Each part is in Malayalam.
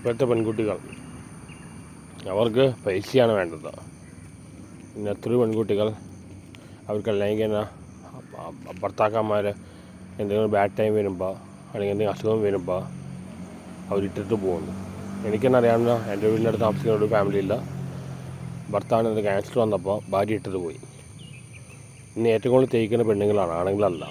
ഇപ്പോഴത്തെ പെൺകുട്ടികൾ. അവർക്ക് പൈസയാണ് വേണ്ടത്. പിന്നെ എത്രയോ പെൺകുട്ടികൾ? അവർക്ക് അല്ലെങ്കിൽ എന്നാ ഭർത്താക്കന്മാർ എന്തെങ്കിലും ബാഡ് ടൈം വരുമ്പോൾ അല്ലെങ്കിൽ എന്തെങ്കിലും അസുഖം വരുമ്പോൾ അവരിട്ടിട്ട് പോകുന്നു. എനിക്കെന്നെ അറിയാവുന്ന എന്റെ വീടിന്റെ അടുത്ത് താമസിക്കുന്ന ഒരു ഫാമിലി ഇല്ല. ഭർത്താവിന് ക്യാൻസർ വന്നപ്പോൾ ഭാര്യ ഇട്ടത് പോയി. ഇന്ന് ഏറ്റവും കൂടുതൽ തേക്കുന്ന പെണ്ണുങ്ങളാണ് ആണുങ്ങളല്ല.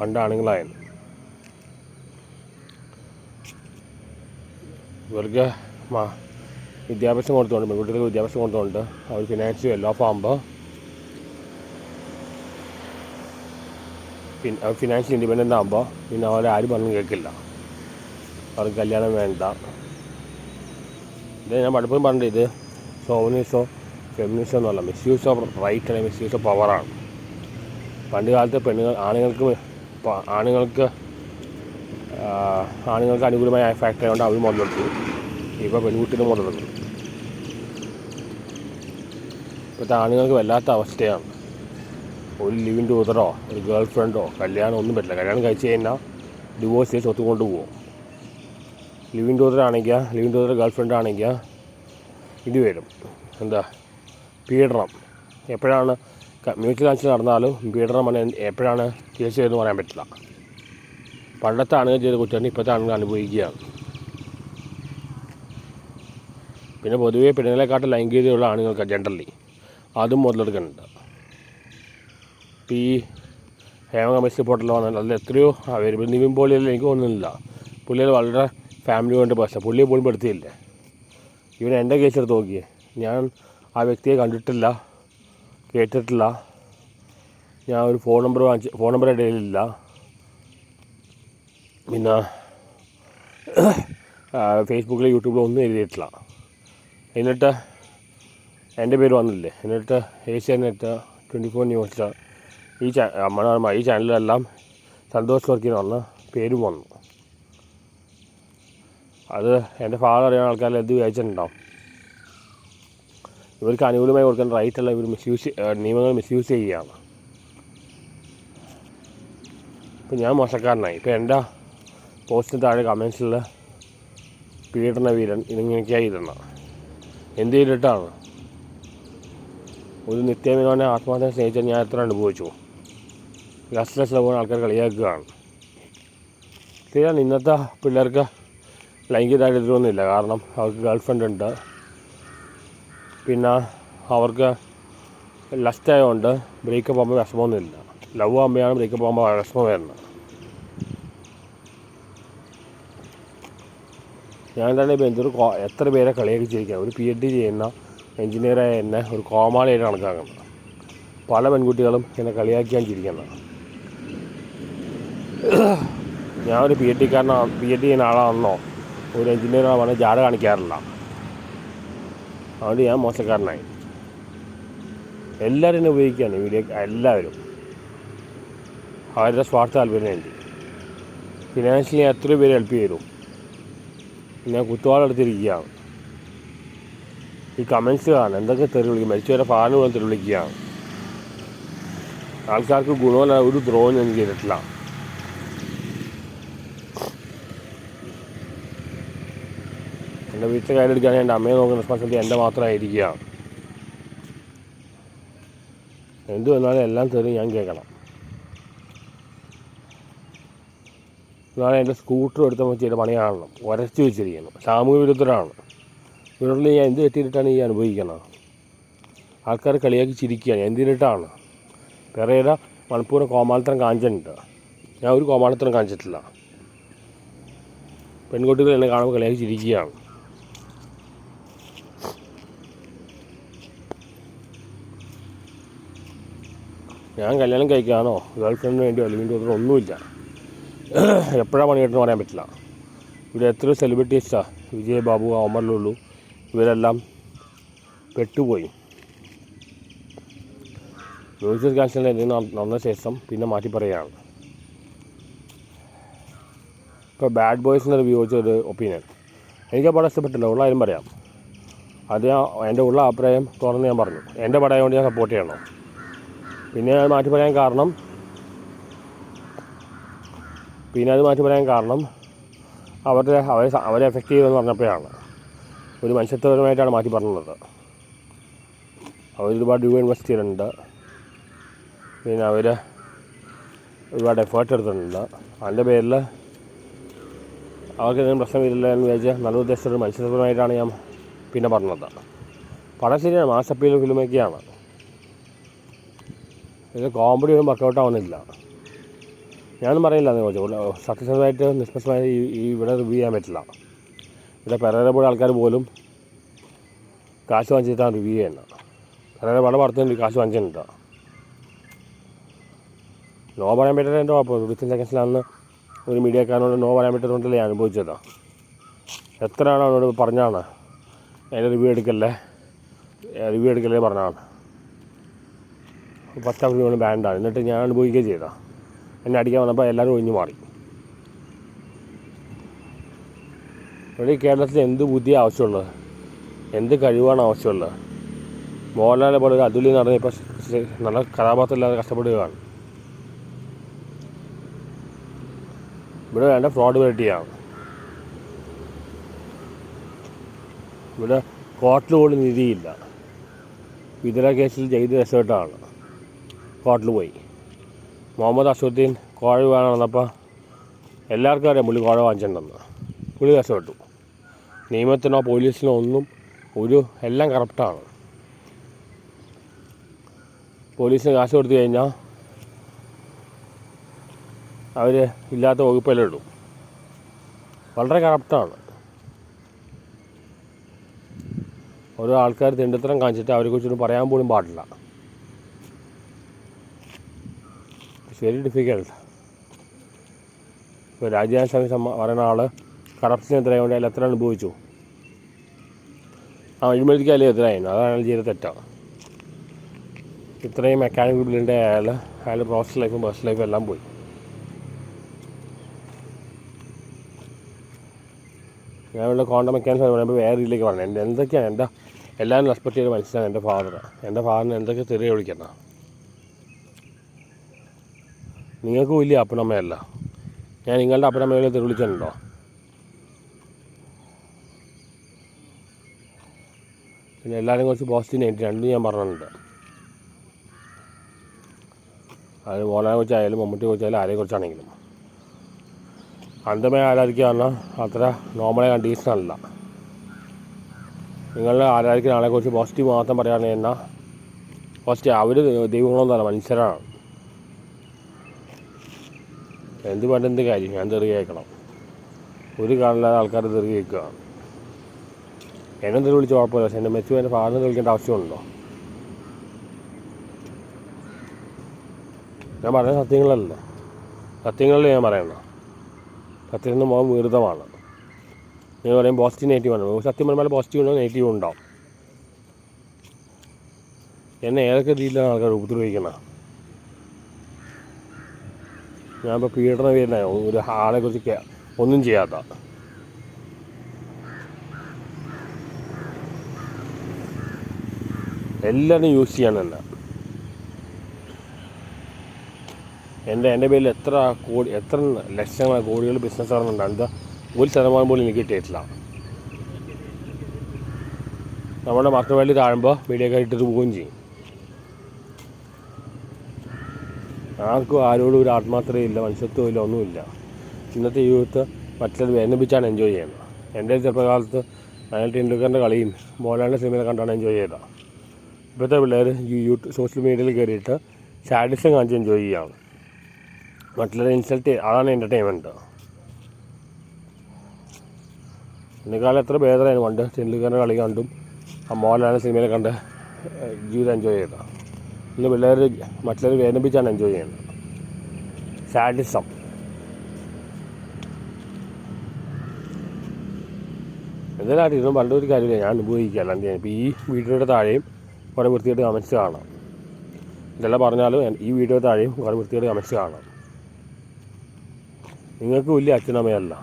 പണ്ട് ആണുങ്ങളായിരുന്നു. ഇവർക്ക് വിദ്യാഭ്യാസം കൊടുത്തുകൊണ്ട് പെൺകുട്ടികൾക്ക് വിദ്യാഭ്യാസം കൊടുത്തുകൊണ്ട് അവർ ഫിനാൻഷ്യൽ ഓഫ് ആകുമ്പോൾ പിന്നെ ഫിനാൻഷ്യൽ ഇൻഡിപെൻഡന്റ് ആകുമ്പോൾ പിന്നെ അവരെ ആരും പറഞ്ഞു കേൾക്കില്ല. അവർക്ക് കല്യാണം വേണ്ട. ഇത് ഞാൻ പലപ്പോഴും പറഞ്ഞത് ഇത് സോമനീസോ ഫെമിനിസോ എന്നല്ല മിസ്യൂസ് ഓഫ് റൈറ്റ് അല്ലെങ്കിൽ മിസ്യൂസ് ഓഫ് പവറാണ് പണ്ട് കാലത്ത് പെണ്ണുങ്ങൾ ആണുങ്ങൾക്ക് ആണുങ്ങൾക്ക് ആണുങ്ങൾക്ക് അനുകൂലമായ ഫാക്ടറി കൊണ്ട് അവർ മുതലെടുത്തു. ഇപ്പോൾ പെൺകുട്ടികൾ മുതലുണ്ട് ഇപ്പോഴത്തെ ആണുങ്ങൾക്ക് വല്ലാത്ത അവസ്ഥയാണ്. ഒരു ലീവിന്റെ ടൂതറോ ഒരു ഗേൾ ഫ്രണ്ടോ കല്യാണം ഒന്നും പറ്റില്ല. കല്യാണം കഴിച്ച് കഴിഞ്ഞാൽ ഡിവോഴ്സ് ചെയ്ത് സ്വത്ത് കൊണ്ടുപോകും ലിവിങ് ടൂതർ ആണെങ്കിൽ ലിവിങ് ടൂതർ ഗേൾ ഫ്രണ്ട് ആണെങ്കിൽ ഇത് വരും. എന്താ? പീഡനം. എപ്പോഴാണ് മ്യൂച്വൽ കൺസൽ നടന്നാലും പീഡനം വന്ന് എപ്പോഴാണ് കേസ് ചെയ്തെന്ന് പറയാൻ പറ്റില്ല. പണ്ടത്തെ ആണുങ്ങൾ ചെയ്ത കുറ്റമാണ് ഇപ്പോഴത്തെ ആണുങ്ങൾ അനുഭവിക്കുകയാണ്. പിന്നെ പൊതുവേ പെണ്ണുങ്ങളെക്കാട്ട് ലൈംഗികതയുള്ള ആണുങ്ങൾക്ക് ജനറലി അതും മുതലെടുക്കുന്നുണ്ട്. ഇപ്പോൾ ഈ ഹേമ കമ്മീഷൻ റിപ്പോർട്ടിൽ വന്നാൽ അതിൽ എത്രയോ അവരും നിവിൻ പോളിയല്ല എനിക്ക് തോന്നുന്നില്ല. പുള്ളിയിൽ വളരെ ഫാമിലി കൊണ്ട് പ്രശ്നം. പുള്ളിയെ പോലും പെടുത്തിയില്ല. ഇവൻ എന്റെ കേസ് എടുത്ത് നോക്കിയേ. ഞാൻ ആ വ്യക്തിയെ കണ്ടിട്ടില്ല കേട്ടിട്ടില്ല. ഞാൻ ഒരു ഫോൺ നമ്പർ വാങ്ങിച്ച് ഫോൺ നമ്പർ ഇടയിലില്ല പിന്നെ ഫേസ്ബുക്കിൽ യൂട്യൂബിൽ ഒന്നും എഴുതിയിട്ടില്ല. എന്നിട്ട് എന്റെ പേര് വന്നില്ലേ? എന്നിട്ട് ഏഷ്യാനെറ്റ് ട്വന്റി ഫോർ ന്യൂസ് ഈ മനോരമ ഈ ചാനലിലെല്ലാം സന്തോഷ് വർക്കി പറഞ്ഞ പേരും വന്നു. അത് എന്റെ ഫാദർ അറിയാവുന്ന ആൾക്കാരെ എന്ത് വിചാരിച്ചിട്ടുണ്ടാവും? ഇവർക്ക് അനുകൂലമായി കൊടുക്കേണ്ട റൈറ്റ് ഉള്ള ഇവർ മിസ്യൂസ് നിയമങ്ങൾ മിസ്യൂസ് ചെയ്യുകയാണ്. ഇപ്പം ഞാൻ മോശക്കാരനായി. ഇപ്പം എന്റെ പോസ്റ്റിന് താഴെ കമൻസിൽ പീഡന വീരൻ ഇതിങ്ങനെയൊക്കെയായി ഇടണം എന്ത് ചെയ്തിട്ടാണ് ഒരു നിത്യമേനോനെ ആത്മാർത്ഥം സ്നേഹിച്ച ഞാൻ എത്ര അനുഭവിച്ചു. ലാസ്റ്റ് പോകുന്ന ആൾക്കാർ കളിയാക്കുകയാണ്. ശരിയാണ് ഇന്നത്തെ പിള്ളേർക്ക് ലൈംഗിക ദാരിദ്ര്യമൊന്നുമില്ല. കാരണം അവർക്ക് ഗേൾ ഫ്രണ്ട് ഉണ്ട്. പിന്നെ അവർക്ക് ലസ്റ്റ് ആയതുകൊണ്ട് ബ്രേക്കപ്പ് ആകുമ്പോൾ വിഷമമൊന്നുമില്ല. ലവ് ആകുമ്പോഴാണ് ബ്രേക്കപ്പ് ആകുമ്പോൾ വിഷമം വരുന്നത്. ഞാൻ തന്നെ ഇപ്പോൾ എന്തൊരു എത്ര പേരെ കളിയാക്കി ചിരിക്കുക ഒരു പി എച്ച് ഡി ചെയ്യുന്ന എഞ്ചിനീയറായ എന്നെ ഒരു കോമാളിയായിട്ട് കണക്കാക്കുന്നത് പല പെൺകുട്ടികളും എന്നെ കളിയാക്കിയാണ് ഞാൻ ഒരു പി എച്ച് ഡിക്കാരനാ പി എച്ച് ഡി ചെയ്യുന്ന ആളാണെന്നോ ഒരു എഞ്ചിനീയറാണ് പറഞ്ഞാൽ ജാട കാണിക്കാറില്ല. അതുകൊണ്ട് ഞാൻ മോശക്കാരനായി. എല്ലാവരും എന്നെ ഉപയോഗിക്കുകയാണ് വീഡിയോ എല്ലാവരും. അവരുടെ സ്വാർത്ഥ താല്പര്യം വേണ്ടി ഫിനാൻഷ്യലി എത്ര പേര് ഹെൽപ്പ് ചെയ്തു. ഞാൻ കുത്തുവാളെടുത്തിരിക്കുകയാണ് ഈ കമൻസ് കാണാൻ എന്തൊക്കെ തെറി വിളിക്കും? മരിച്ചവരെ ഫാന് പോലെ തെറി വിളിക്കുകയാണ് ആൾക്കാർക്ക് ഗുണമല്ല ഒരു ദ്രോഹം ഞാൻ ചെയ്തിട്ടില്ല. എന്റെ വീട്ടിലെ കാര്യം എടുക്കുകയാണെങ്കിൽ എന്റെ അമ്മയെ നോക്കുന്ന റെസ്പോൺസിബിലിറ്റി എന്റെ മാത്രമായിരിക്കുകയാണ് എന്തു വന്നാലും എല്ലാം തെറി ഞാൻ കേൾക്കണം. നാളെ എന്റെ സ്കൂട്ടർ എടുത്തപ്പോൾ ചെയ്ത പണിയാണല്ലോ. ഉരച്ച് വെച്ചിരിക്കുന്നു. സാമൂഹ്യ വിരുദ്ധരാണ്. ഇവരുടെ ഞാൻ എന്ത് തെറ്റിയിട്ടാണ് ഈ അനുഭവിക്കുന്നത് ആൾക്കാർ കളിയാക്കി ചിരിക്കുകയാണ്. എന്തിനിട്ടാണ്? പെരേര മണിപ്പൂരം കോമാളിത്തരം കാണിച്ചിട്ടുണ്ട്. ഞാൻ ഒരു കോമാളിത്തരം കാണിച്ചിട്ടില്ല. പെൺകുട്ടികൾ എന്നെ കാണുമ്പോൾ കളിയാക്കി ചിരിക്കുകയാണ്. ഞാൻ കല്യാണം കഴിക്കാനോ ഗേൾ ഫ്രണ്ടിന് വേണ്ടിയോ അല്ലെങ്കിൽ ഒന്നുമില്ല. എപ്പോഴാണ് പണി കിട്ടുന്ന പറയാൻ പറ്റില്ല. ഇവിടെ എത്ര സെലിബ്രിറ്റീസാണ് വിജയ് ബാബു അമർലുള്ളു ലുലു ഇവരെല്ലാം പെട്ടുപോയി. മ്യൂസിക് കാൻസലിൽ എന്തെങ്കിലും നടന്ന ശേഷം പിന്നെ മാറ്റി പറയുകയാണ്. ഇപ്പോൾ ബാഡ് ബോയ്സിന്റെ റിവ്യൂ ഒരു ഒപ്പീനിയൻ എനിക്ക് പടം ഇഷ്ടപ്പെട്ടില്ല ഉള്ള കാര്യം പറയാം. അത് ഞാൻ എന്റെ ഉള്ള അഭിപ്രായം തുറന്ന് ഞാൻ പറഞ്ഞു. എന്റെ പടമായതുകൊണ്ട് കൊണ്ട് ഞാൻ സപ്പോർട്ട് ചെയ്യണം. പിന്നെ ഞാൻ മാറ്റി പറയാൻ കാരണം പിന്നെ അത് മാറ്റി പറയാൻ കാരണം അവരുടെ അവരെ അവരെ എഫക്റ്റ് ചെയ്തെന്ന് പറഞ്ഞപ്പോഴാണ്. ഒരു മനുഷ്യത്വപരമായിട്ടാണ് മാറ്റി പറഞ്ഞുള്ളത് അവരൊരുപാട് രൂപ ഇൻവെസ്റ്റ് ചെയ്തിട്ടുണ്ട്. പിന്നെ അവർ ഒരുപാട് എഫേർട്ട് എടുത്തിട്ടുണ്ട്. അതിന്റെ പേരിൽ അവർക്ക് എന്തെങ്കിലും പ്രശ്നം വരില്ല എന്ന് വിചാരിച്ച് നല്ല ഉദ്ദേശത്തോട് മനുഷ്യത്വപരമായിട്ടാണ് ഞാൻ പിന്നെ പറഞ്ഞത്. പടം ശരിയാണ് മാസ് ഫിലിമൊക്കെയാണ്. ഇത് കോമഡി ഒന്നും വർക്കൗട്ട് ആവുന്നില്ല. ഞാനൊന്നും പറയില്ല സത്യസന്ധമായിട്ട് നിഷ്പക്ഷമായി ഈ ഇവിടെ റിവ്യൂ ചെയ്യാൻ പറ്റില്ല. ഇവിടെ പെരേര പോലെ ആൾക്കാർ പോലും കാശ് വാങ്ങിച്ചിട്ടാണ് റിവ്യൂ ചെയ്യുന്നത്. പെരേര പടം പടത്തിന് കാശ് വാങ്ങിച്ചിട്ടുണ്ട് നോ പറയാൻ പറ്റില്ല എന്റെ കുഴപ്പം വിത്തിൻ സെക്കൻഡ്സിലാണെന്ന് ഒരു മീഡിയക്കാരനോട് നോ പറയാൻ പറ്റുന്നുണ്ടല്ലേ ഞാൻ അനുഭവിച്ചത്. എത്രയാണ് അവനോട് പറഞ്ഞാണ് അതിന്റെ റിവ്യൂ എടുക്കല്ലേ? റിവ്യൂ എടുക്കല്ലേ? പറഞ്ഞാണ് ഹാഫ് റിവ്യൂ ബാൻഡാണ് എന്നിട്ട് ഞാൻ അനുഭവിക്കുകയും ചെയ്ത. എന്നെ അടിക്കാൻ വന്നപ്പോൾ എല്ലാവരും ഒഴിഞ്ഞു മാറി. ഇവിടെ കേരളത്തിൽ എന്ത് ബുദ്ധി ആവശ്യമുള്ളത്? എന്ത് കഴിവാണ് ആവശ്യമുള്ളത്? മോഹൻലാലെ പോലെ ഒരു അതുലി നടന്ന ഇപ്പോൾ നല്ല കഥാപാത്രമില്ലാതെ കഷ്ടപ്പെടുകയാണ്. ഇവിടെ വേണ്ട ഫ്രോഡ് വെറൈറ്റിയാണ് ഇവിടെ കോർട്ടിൽ പോലും നിധിയില്ല. വിതര കേസിൽ ചെയ്ത് രക്ഷപ്പെട്ടാണ്. കോർട്ടിൽ പോയി. മുഹമ്മദ് അസുദ്ദീൻ കോഴ വേണം വന്നപ്പോൾ എല്ലാവർക്കും അറിയാം പുള്ളി കോഴ വാങ്ങിച്ചിട്ടുണ്ടെന്ന്. പുള്ളി രക്ഷപ്പെട്ടു. നിയമത്തിനോ പോലീസിനോ ഒന്നും ഒരു എല്ലാം കറപ്റ്റാണ് പോലീസിന് കാശ് കൊടുത്തു കഴിഞ്ഞാൽ അവർ ഇല്ലാത്ത വകുപ്പെല്ലാം ഇടും. വളരെ കറപ്റ്റാണ് ഓരോ ആൾക്കാർ തിണ്ടത്തരം കാണിച്ചിട്ട് അവരെ കുറിച്ചൊന്നും പറയാൻ പോലും പാടില്ല. വെരി ഡിഫിക്കൽട്ട് ഇപ്പോൾ സമിതി സമ്മ പറയുന്ന ആൾ കറപ്ഷനെതിരായതുകൊണ്ട് അയാൾ എത്ര അനുഭവിച്ചു? ആ അഴിമതിക്ക് അല്ലേ എതിരായിരുന്നു അതാണ് ചെയ്ത തെറ്റാണ് ഇത്രയും മെക്കാനിക്കൽ ബില്ലിന്റെ അയാൾ അയാൾ പ്രൊഫഷണൽ ലൈഫും പേഴ്സണൽ ലൈഫും എല്ലാം പോയി. ഞാൻ ഇവിടെ കോണ്ട മെക്കാനിക്സ് പറയുമ്പോൾ വേറെ രീതിയിലേക്ക് പറഞ്ഞു എന്റെ എന്തൊക്കെയാണ് എന്റെ എല്ലാവരും റെസ്പെക്ട് ചെയ്ത് മനസ്സിലാണ് എന്റെ ഫാദർ എന്റെ ഫാദറിന് എന്തൊക്കെ തെറിയ വിളിക്കണം നിങ്ങൾക്ക് വലിയ അപ്പനമ്മയല്ല. ഞാൻ നിങ്ങളുടെ അപ്പനമ്മയെ തെളിച്ചിട്ടുണ്ടോ പിന്നെ എല്ലാവരും കുറച്ച് പോസിറ്റീവ് നെഗറ്റീവ് രണ്ടും ഞാൻ പറഞ്ഞിട്ടുണ്ട്. അത് ഓണാനെ കുറിച്ചായാലും മമ്മൂട്ടിയെ കുറിച്ചായാലും ആരെ കുറിച്ചാണെങ്കിലും. അന്ധമായി ആരാധിക്കുക പറഞ്ഞാൽ അത്ര നോർമലായ കണ്ടീഷൻ അല്ല. നിങ്ങളുടെ ആരാധിക്കുന്ന ആളെക്കുറിച്ച് പോസിറ്റീവ് മാത്രം പറയുകയാണെങ്കിൽ എന്നാൽ പോസിറ്റീവ് അവർ ദൈവങ്ങളൊന്നുമല്ല മനുഷ്യരാണ്. എന്ത് വേണ്ട എന്ത് കാര്യം? ഞാൻ തെറി കേൾക്കണം. ഒരു കാണില്ലാതെ ആൾക്കാർ തെറി കേൾക്കുക. എന്നെ തെറി വിളിച്ച് കുഴപ്പമില്ല പക്ഷെ എന്റെ മെച്ചു എന്റെ ഫാദറിനെ വിളിക്കേണ്ട ആവശ്യമുണ്ടോ? ഞാൻ പറയുന്ന സത്യങ്ങളല്ല. സത്യങ്ങളിൽ ഞാൻ പറയണം സത്യത്തിൽ നിന്ന് മുഖം വിരുദ്ധമാണ് നിങ്ങൾ പറയും പോസിറ്റീവ് നെഗറ്റീവ് ആണ്. സത്യം പറഞ്ഞാൽ പോസിറ്റീവ് ഉണ്ടോ നെഗറ്റീവ് ഉണ്ടാവും എന്നെ ഏതൊക്കെ രീതിയിലാണ് ആൾക്കാർ ഉപദ്രവിക്കണം ഞാനിപ്പോൾ പീഡന പേരിലാണ് ഒരു ആളെ കുറിച്ച് ഒന്നും ചെയ്യാത്ത. എല്ലാവരും യൂസ് ചെയ്യാനല്ല എന്റെ എന്റെ പേരിൽ എത്ര കോടി എത്ര ലക്ഷങ്ങൾ കോടികൾ ബിസിനസ് നടന്നുണ്ട് എന്താ ഒരു ശതമാനം പോലും എനിക്ക് കിട്ടിയിട്ടില്ല. നമ്മുടെ മാർക്കറ്റ് വാല്യൂ താഴുമ്പോൾ മീഡിയ ഇട്ടിട്ട് പോവുകയും ചെയ്യും. ആർക്കും ആരോടും ഒരു ആത്മാർത്ഥതയില്ല മനുഷ്യത്വം ഇല്ല ഒന്നുമില്ല. ഇന്നത്തെ യൂത്ത് മറ്റുള്ളത് വേദനിപ്പിച്ചാണ് എൻജോയ് ചെയ്യുന്നത്. എന്റെ ചെറുപ്പകാലത്ത് അയാൾ ടെണ്ടുൽക്കറിന്റെ കളിയും മോഹൻലാലിന്റെ സിനിമയിൽ കണ്ടാണ് എൻജോയ് ചെയ്തത്. ഇപ്പോഴത്തെ പിള്ളേർ യൂട്യൂബ് സോഷ്യൽ മീഡിയയിൽ കയറിയിട്ട് സാഡിസം കാണിച്ച് എൻജോയ് ചെയ്യുകയാണ്. മറ്റുള്ളവരെ ഇൻസൾട്ട് അതാണ് എന്റർടൈൻമെന്റ് എന്നെക്കാളും എത്ര ഭേദമായിരുന്നു പണ്ട് ടെണ്ടുൽക്കറിന്റെ കളി കണ്ടും ആ മോഹൻലാലിന്റെ സിനിമയിൽ കണ്ട് ജീവിതം എൻജോയ് ചെയ്ത ഇന്ന് പിള്ളേർ മറ്റുള്ളവർ വേദനിപ്പിച്ചാണ് എൻജോയ് ചെയ്യുന്നത്. സാഡിസം എന്തിനായിട്ട് ഇതൊന്നും പണ്ട് ഒരു കാര്യമില്ല. ഞാൻ അനുഭവിക്കുക. അല്ലാണ്ട് ഇപ്പോൾ ഈ വീഡിയോയുടെ താഴെയും കുറേ വൃത്തിയായിട്ട് കമൻസ് കാണാം. ഇതെല്ലാം പറഞ്ഞാലും ഈ വീഡിയോ താഴെയും കുറേ വൃത്തിയായിട്ട് കമൻസ് കാണാം. നിങ്ങൾക്ക് വലിയ അച്ഛനമ്മയല്ല.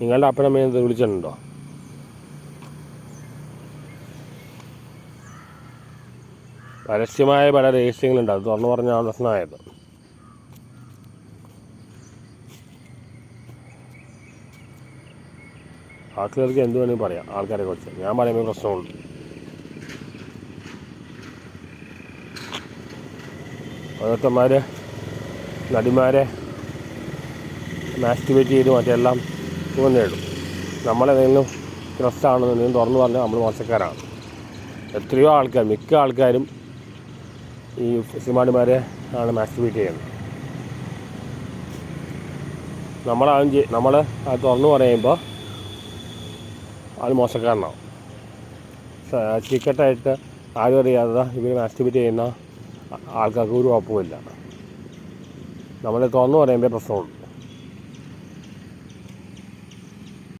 നിങ്ങളുടെ അപ്പനമ്മയെ വിളിച്ചിട്ടുണ്ടോ? പരസ്യമായ പല രഹസ്യങ്ങളുണ്ട്. അത് തുറന്നു പറഞ്ഞാണ് പ്രശ്നമായത്. ആൾക്കാർക്ക് എന്ത് വേണമെങ്കിലും പറയാം. ആൾക്കാരെ കുറിച്ച്. ഞാൻ പറയുമ്പോൾ പ്രശ്നമുള്ളൂ ഓരോരുത്തന്മാർ നടിമാരെ മാസ്റ്റിവേറ്റ് ചെയ്ത് മറ്റെല്ലാം ഇങ്ങനെ നമ്മളെന്തെങ്കിലും ക്രസ്റ്റാണെന്നുണ്ടെങ്കിൽ തുറന്നു പറഞ്ഞാൽ നമ്മൾ മോശക്കാരാണ്. എത്രയോ ആൾക്കാർ മിക്ക ആൾക്കാരും ഈ സിനിമാടിമാരെ ആണ് മാസ്റ്റിവേറ്റ് ചെയ്യുന്നത്. നമ്മളാണ് നമ്മൾ അത് തുറന്നു പറയുമ്പോൾ അത് മോശക്കാരനാവും. സീക്രട്ടായിട്ട് ആരും അറിയാതെ ഇവർ മാസ്റ്റിബേറ്റ് ചെയ്യുന്ന ആൾക്കാർക്ക് ഒരു കുഴപ്പമില്ല നമ്മൾ തുറന്നു പറയുമ്പോൾ പ്രശ്നമുള്ളൂ